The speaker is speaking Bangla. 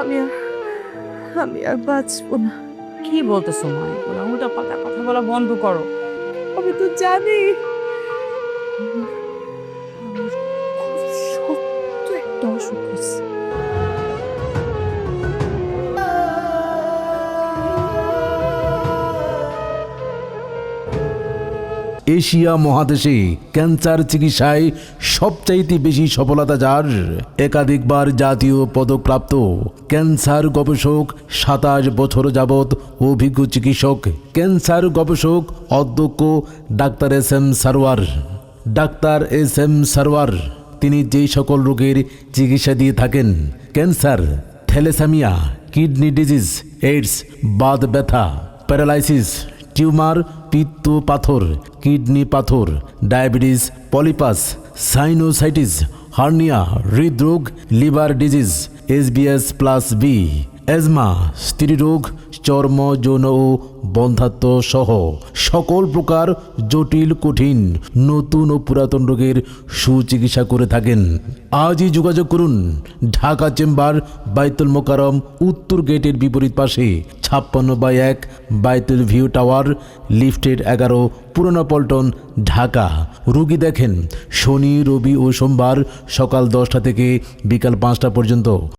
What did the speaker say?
আমি আর আমি আর বাঁচবো না। কি বলতেছো মা ওটা উল্টা পাতা কথা বলা বন্ধ করো। আমি তো জানি। আমার একটা অসুখ হয়েছে। এশিয়া মহাদেশে ক্যান্সার চিকিৎসায় সবচাইতে বেশি সফলতা যার। একাধিকবার জাতীয় পদকপ্রাপ্ত ক্যান্সার গবেষক সাতাশ বছর যাবৎ অভিজ্ঞ চিকিৎসক, ক্যান্সার গবেষক অধ্যক্ষ doctor S M Sarwar doctor S M Sarwar তিনি যেই সকল রোগের চিকিৎসা দিয়ে থাকেন, cancer, thalassemia, kidney disease, AIDS বাদ ব্যথা, প্যারালাইসিস টিউমার পিত্ত পাথর কিডনি পাথর, ডায়াবেটিস, পলিপাস, সাইনোসাইটিস, হার্নিয়া, হৃদরোগ, liver disease S plus B, asthma, স্ত্রীরোগ চর্ম, যৌন ও বন্ধাত্ম সহ সকল প্রকার জটিল, কঠিন, নতুন ও পুরাতন রোগের সুচিকিৎসা করে থাকেন। আজই যোগাযোগ করুন ঢাকা চেম্বার বাইতুল মোকারম উত্তর গেটের বিপরীত পাশে, ছাপ্পান্ন বাই এক বাইতুল ভিউ টাওয়ার, লিফটের এগারো, পুরনো পল্টন, ঢাকা। রুগী দেখেন শনি, রবি ও সোমবার সকাল দশটা থেকে বিকাল পাঁচটা পর্যন্ত।